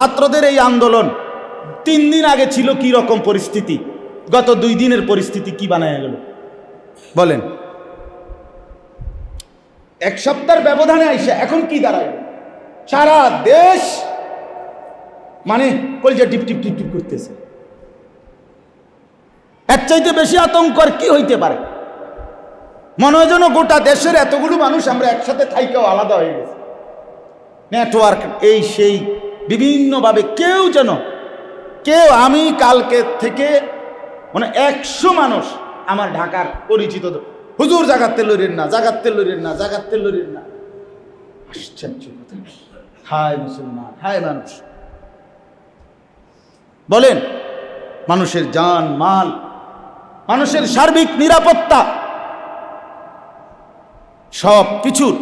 ছাত্রদের এই আন্দোলন তিন দিন আগে ছিল কি রকম পরিস্থিতি? গত দুই দিনের পরিস্থিতি কি বানায় গেল? বলেন। এক সপ্তাহের ব্যবধানে আইসে এখন কি দাঁড়ায়? সারা দেশ মানে কলজা টিপ টিপ টিপ টিপ করতেছে। এর চাইতে বেশি আতঙ্ক কি হইতে পারে? মনে হয় যেন গোটা দেশের এতগুলো মানুষ আমরা একসাথে থাইকেও আলাদা হয়ে গেছে। নেটওয়ার্ক এই সেই বিভিন্নভাবে কেউ যেন, কেউ আমি কালকে থেকে মানে একশো মানুষ আমার ঢাকার পরিচিত হুজুর জাগাতে লড়েন না, জাগাতে লড়েন না, জাগাতে লড়েন না। আশ্চর্য হায় মুসলমান, হায় মানুষ। বলেন, মানুষের যান মাল, মানুষের সার্বিক নিরাপত্তা সব কিছুর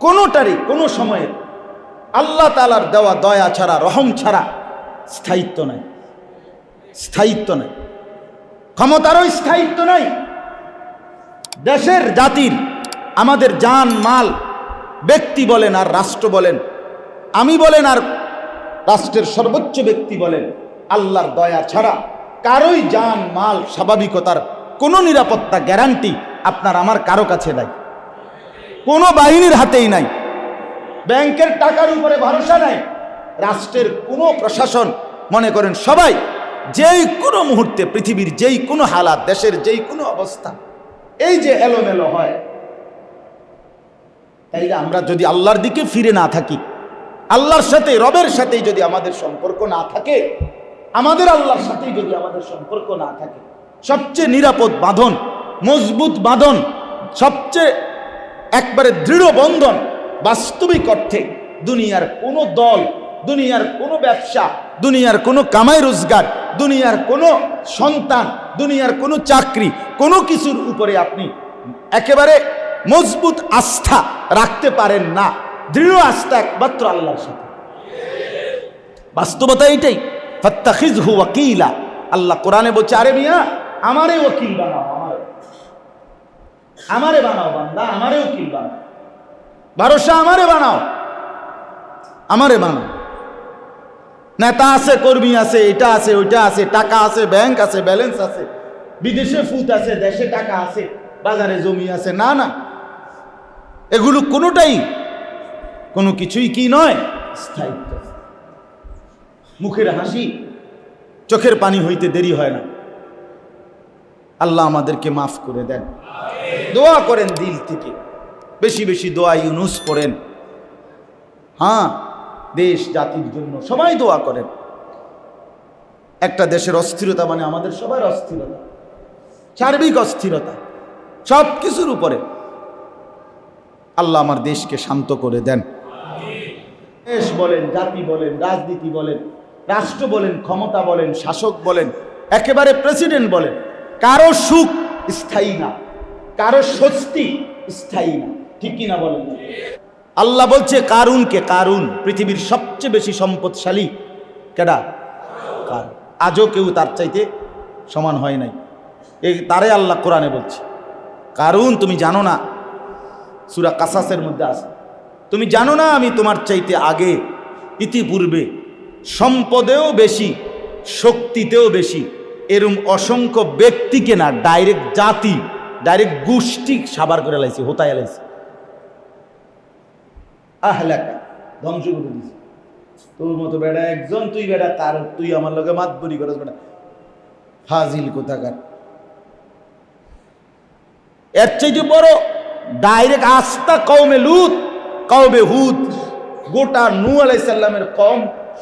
কোনোটারই কোনো সময়ে আল্লাহ তালার দেওয়া দয়া ছাড়া, রহম ছাড়া স্থায়িত্ব নাই। স্থায়িত্ব নাই। ক্ষমতারও স্থায়িত্ব নাই। দেশের জাতির আমাদের জান, মাল, ব্যক্তি বলেন আর রাষ্ট্র বলেন, আমি বলেন আর রাষ্ট্রের সর্বোচ্চ ব্যক্তি বলেন, আল্লাহর দয়া ছাড়া কারোই জান, মাল, স্বাভাবিকতার কোনো নিরাপত্তা গ্যারান্টি আপনার আমার কারও কাছে নাই। কোনো বাহিনীর হাতেই নাই। ব্যাংকের টাকার উপরে ভরসা নাই। রাষ্ট্রের কোনো প্রশাসন, মনে করেন সবাই, যেই কোনো মুহূর্তে পৃথিবীর যেই কোনো হালাত, দেশের যেই কোনো অবস্থা, এই যে এলোমেলো হয় তাইলে আমরা যদি আল্লাহর দিকে ফিরে না থাকি, আল্লাহর সাথে, রবের সাথে যদি আমাদের সম্পর্ক না থাকে, আমাদের আল্লাহর সাথেই যদি আমাদের সম্পর্ক না থাকে, সবচেয়ে নিরাপদ বাঁধন, মজবুত বাঁধন, সবচেয়ে একবারে দৃঢ় বন্ধন বাস্তবিক অর্থে দুনিয়ার কোনো দল, দুনিয়ার কোনো ব্যবসা, দুনিয়ার কোনো কামাই রোজগার, দুনিয়ার কোনো সন্তান, দুনিয়ার কোনো চাকরি, কোনো কিছুর উপরে আপনি একেবারে মজবুত আস্থা রাখতে পারেন না। দৃঢ় আস্থা একমাত্র আল্লাহর সাথে। বাস্তবতা এইটাই ফত্তাখিজ হু ওয়াকিলা। আল্লাহ কোরআনে বলছে, আরে মিয়া, আমারে ওকিল বানাও, আমারে। আমারে বানাও বান্দা আমারে উকিল বানাও। ভরসা আমারে বানাও। আমারে বানাও। নেতা আছে, কর্মী আছে, এটা আছে, ওইটা আছে, টাকা আছে ব্যাংক আছে ব্যালেন্স আছে, বিদেশে ফুট আছে, দেশে টাকা আছে, বাজারে জমি আছে, না না। এগুলো কোনোটাই, কোনো কিছুই কি নয়? স্থায়িত্ব। মুখের হাসি, চোখের পানি হইতে দেরি হয় না। আল্লাহ আমাদেরকে মাফ করে দেন। দোয়া করেন দিল থেকে। বেশি বেশি দোয়া ইউনুস পড়েন হ্যাঁ দেশ, জাতির জন্য সবাই দোয়া করেন। একটা দেশের অস্থিরতা মানে আমাদের সবার অস্থিরতা। সার্বিক অস্থিরতা সব কিছুর উপরে। আল্লাহ আমার দেশকে শান্ত করে দেন। দেশ বলেন, জাতি বলেন, রাজনীতি বলেন, রাষ্ট্র বলেন, ক্ষমতা বলেন, শাসক বলেন, একেবারে প্রেসিডেন্ট বলেন, কারও সুখ স্থায়ী না, কারও স্বস্তি স্থায়ী না। ঠিক কিনা বলেন আল্লাহ বলছে কারুনকে কারুন, পৃথিবীর সবচেয়ে বেশি সম্পদশালী কেডা? কার? আজও কেউ তার চাইতে সমান হয় নাই। এই তারে আল্লাহ কোরআনে বলছে, কারুন তুমি জানো না, সুরা কাসাসের মধ্যে আছে। তুমি জানো না আমি তোমার চাইতে আগে, ইতিপূর্বে সম্পদেও বেশি, শক্তিতেও বেশি, এরম অসংখ্য ব্যক্তিকে না ডাইরেক্ট জাতি ডাইরেক্ট গোষ্ঠী সাবার করে লাইছি, হোতায় লাইছি। আহলাকা, ধ্বংস করে দিছি। তোর মতো বেড়া একজন, তুই বেড়া তার, তুই আমার লগে মাত বরি করস বেড়া। ফাজিল কোথাকার? এর চাইতে বড় ডাইরেক্ট আস্থা কৌমে লুত কৌমে হুদ। গোটা নু আলাইসাল্লামের কম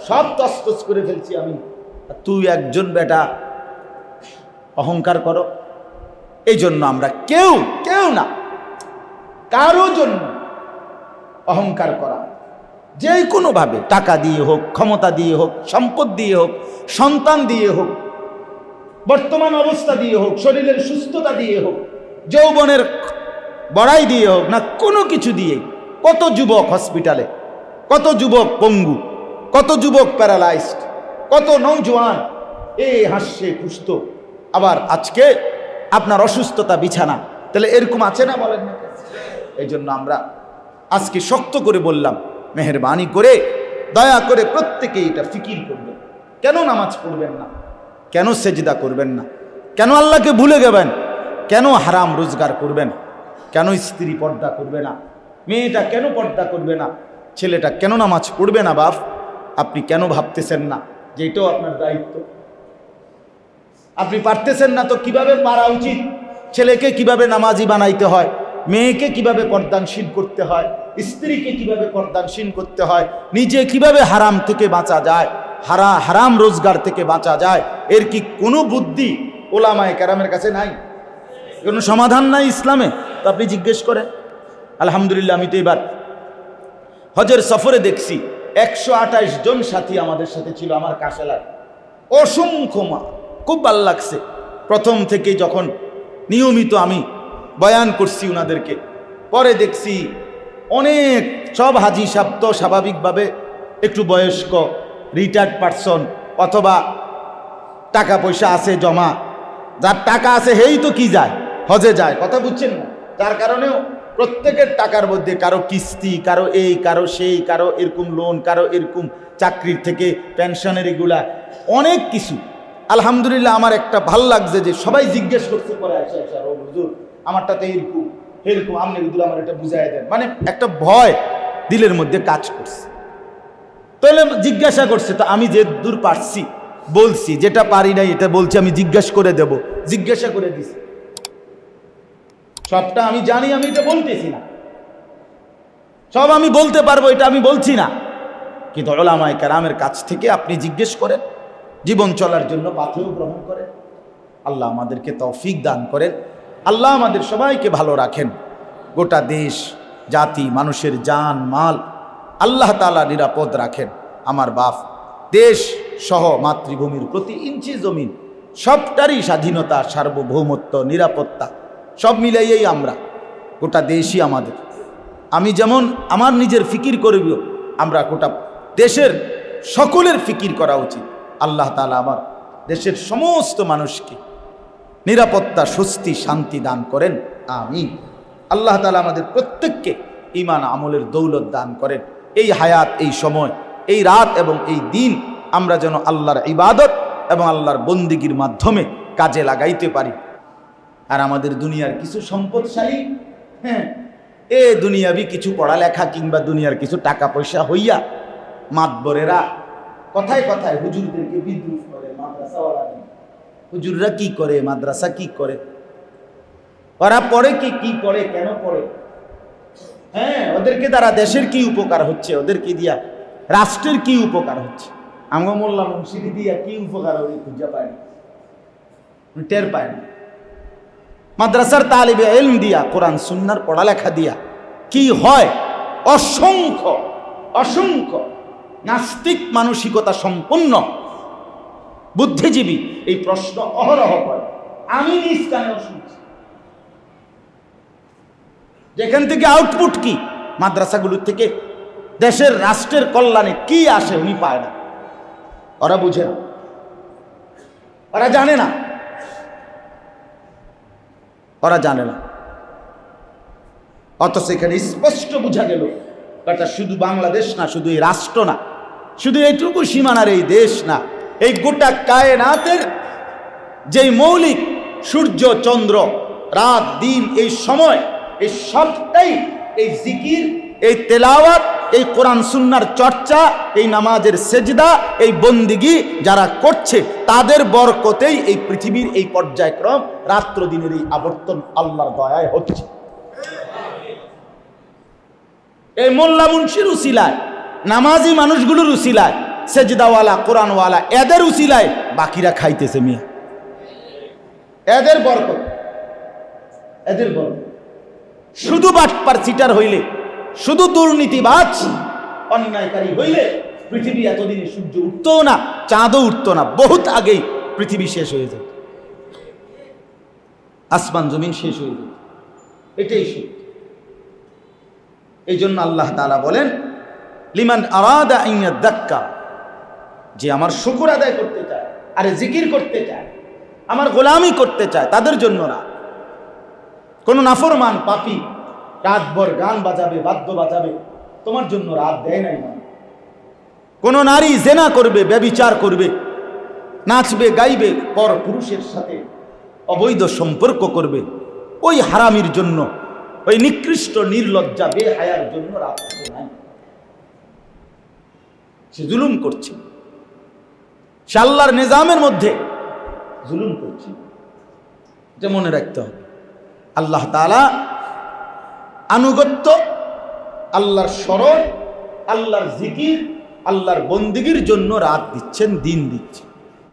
সব তস্তস করে ফেলছি আমি। তুই একজন বেটা, অহংকার করো। এই জন্য আমরা কেউ কেউ না, কারও জন্য অহংকার করা। যে কোনোভাবে টাকা দিয়ে হোক, ক্ষমতা দিয়ে হোক, সম্পদ দিয়ে হোক, সন্তান দিয়ে হোক, বর্তমান অবস্থা দিয়ে হোক, শরীরের সুস্থতা দিয়ে হোক, যৌবনের বড়াই দিয়ে হোক, না কোনো কিছু দিয়ে, কত যুবক হসপিটালে, কত যুবক পঙ্গু, কত যুবক প্যারালাইজড, কত নৌজওয়ান এ হাসছে, খুঁজত। আবার আজকে আপনার অসুস্থতা, বিছানা, তাহলে এরকম আছে না বলেন না? এই জন্য আমরা আজকে শক্ত করে বললাম, মেহরবানি করে দয়া করে প্রত্যেকে এটা ফিকির করবেন। কেন নামাজ পড়বেন না? কেন সেজদা করবেন না? কেন আল্লাহকে ভুলে গেবেন? কেন হারাম রোজগার করবেন? কেন স্ত্রী পর্দা করবে না? মেয়েটা কেন পর্দা করবে না? ছেলেটা কেন নামাজ পড়বে না, বাপ? আপনি কেন ভাবতেছেন না যে এটাও আপনার দায়িত্ব? আপনি পারতেছেন না তো কীভাবে পারা উচিত? ছেলেকে কীভাবে নামাজি বানাইতে হয়? মেয়েকে কীভাবে পর্দানশীল করতে হয়, স্ত্রীকে কীভাবে পর্দানশীল করতে হয়, নিজে কীভাবে হারাম থেকে বাঁচা যায়, হারা, হারাম রোজগার থেকে বাঁচা যায়, এর কি কোনো বুদ্ধি ওলামায় ক্যারামের কাছে নাই? কোনো সমাধান নাই ইসলামে? তো আপনি জিজ্ঞেস করেন। আলহামদুলিল্লাহ, আমি তো এবার হজের সফরে দেখছি, একশো আঠাশ জন সাথী আমাদের সাথে ছিল আমার কাশালার। অসংখ্য মা, খুব ভালো লাগছে। প্রথম থেকে যখন নিয়মিত আমি বয়ান করছি ওনাদেরকে পরে দেখছি অনেক, সব হাজি সাহ তো স্বাভাবিকভাবে একটু বয়স্ক রিটায়ার্ড পারসন অথবা টাকা পয়সা আছে জমা। যার টাকা আছে হেই তো কি যায়? হজে যায়, কথা বুঝছেন না? যার কারণেও প্রত্যেকের টাকার মধ্যে কারও কিস্তি, কারও এই, কারও সেই, কারও এরকম লোন কারও এরকম চাকরির থেকে পেনশনের এগুলা, অনেক কিছু। আলহামদুলিল্লাহ আমার একটা ভালো লাগছে যে সবাই জিজ্ঞেস করতে পারে আচ্ছা আচ্ছা হুজুর আমারটা তো এরকম এরকম আপনি হুজুর আমার এটা বুঝাই দেন। মানে একটা ভয় দিলের মধ্যে কাজ করছে। তাহলে জিজ্ঞাসা করছে, তো আমি যে দূর পারছি, বলছি, যেটা পারি নাই এটা বলছি, আমি জিজ্ঞাসা করে দেব। জিজ্ঞাসা করে দিছি। সবটা আমি জানি, আমি এটা বলতেছি না। সব আমি বলতে পারব, এটা আমি বলছি না। কিন্তু ওলামায় কারামের কাছ থেকে আপনি জিজ্ঞেস করেন, জীবন চলার জন্য পাথেও গ্রহণ করেন, আল্লাহ আমাদেরকে তৌফিক দান করেন। আল্লাহ আমাদের সবাইকে ভালো রাখেন। গোটা দেশ, জাতি, মানুষের জান, মাল আল্লাহ তালা নিরাপদ রাখেন। আমার বাপ দেশ সহ মাতৃভূমির প্রতি ইঞ্চি জমিন সবটারই স্বাধীনতা, সার্বভৌমত্ব, নিরাপত্তা, সব মিলাইয়েই আমরা। গোটা দেশই আমাদের। আমি যেমন আমার নিজের ফিকির করব, আমরা গোটা দেশের সকলের ফিকির করা উচিত। আল্লাহ তালা আমার দেশের সমস্ত মানুষকে নিরাপত্তা, স্বস্তি, শান্তি দান করেন। আমি আল্লাহ তালা আমাদের প্রত্যেককে ইমান আমলের দৌলত দান করেন। এই হায়াত, এই সময়, এই রাত এবং এই দিন আমরা যেন আল্লাহর ইবাদত এবং আল্লাহর বন্দিগির মাধ্যমে কাজে লাগাইতে পারি। আর আমাদের দুনিয়ার কিছু সম্পদশালী হ্যাঁ এ দুনিয়াবি কিছু পড়ালেখা কিংবা দুনিয়ার কিছু টাকা পয়সা হইয়া মাতবরেরা কথায় কথায় হুজুরদেরকে বিদ্রুপ হুজুররা কি করে? মাদ্রাসা কি করে? ওরা পড়ে কি? কি পড়ে? কেন পড়ে? হ্যাঁ ওদেরকে দ্বারা দেশের কি উপকার হচ্ছে? ওদেরকে দিয়া রাষ্ট্রের কি উপকার হচ্ছে? আমগো মোল্লা মুন্সিদি দিয়া কি উপকার ওই খুঁজে পায় না টের পায় না মাদ্রাসার তালিবে এলম দিয়া, কোরআন, সুন্নার পড়ালেখা দিয়া কি হয়? অসংখ্য অসংখ্য নাস্তিক মানসিকতা সম্পন্ন বুদ্ধিজীবী, এই প্রশ্ন অহরহ করে। আমি নিজ কানেও শুনছি। যেখান থেকে আউটপুট কি? মাদ্রাসাগুলোর থেকে দেশের রাষ্ট্রের কল্যাণে কি আসে উনি পায় না। ওরা বুঝে না। ওরা জানে না। ওরা জানে না। অত সেখানে স্পষ্ট বোঝা গেল এটা শুধু বাংলাদেশ না, শুধু এই রাষ্ট্র না, শুধু এইটুকু সীমানার এই দেশ না। এই গোটা কায়নাতের যেই মৌলিক সূর্য, চন্দ্র, রাত, দিন, এই সময়, এই সবটাই এই জিকির, এই তেলাওয়াত, এই কোরআন সুন্নার চর্চা, এই নামাজের সেজদা, এই বন্দিগি যারা করছে, তাদের বরকতেই এই পৃথিবীর এই পর্যায়ক্রম রাত্র দিনের এই আবর্তন আল্লাহর দয়ায় হচ্ছে। এই মোল্লা মুন্সির উসিলায়, নামাজি মানুষগুলোর উসিলায় সেজদাওয়ালা কোরআনওয়ালা এদের উসিলায় বাকিরা খাইতেছে মিয়া। এদের বরকত। এদের বরকত। শুধু বাটপার সিটার হইলে শুধু দুর্নীতিবাজ অন্যায়কারী হইলে পৃথিবী এতদিনে সূর্য উঠতো না চাঁদও উঠতো না বহুত আগেই পৃথিবী শেষ হয়ে যেত। আসমান জমিন শেষ হয়ে যেত। এটাই সত্য এই জন্য আল্লাহ তালা বলেন লিমান আরাদা দাক্কা যে আমার শুকুর আদায় করতে চায়, আরে জিকির করতে চায়, আমার গোলামি করতে চায়, তাদের জন্য না। কোনো নাফরমান পাপি রাতভর গান বাজাবে, বাদ্য বাজাবে, তোমার জন্য রাত দেয় নাই কোন নারী জেনা করবে, ব্যবিচার করবে, নাচবে, গাইবে, পর পুরুষের সাথে অবৈধ সম্পর্ক করবে, ওই হারামির জন্য, ওই নিকৃষ্ট, নির্লজ্জা, বেহায়ার জন্য রাখতে নাই। সে জুলুম করছে। সে আল্লাহর নিজামের মধ্যে জুলুম করছি। যে মনে রাখতে হবে। আল্লাহ তালা আনুগত্য, আল্লাহর স্মরণ, আল্লাহর জিকির, আল্লাহর বন্দিগির জন্য রাত দিচ্ছেন, দিন দিচ্ছেন।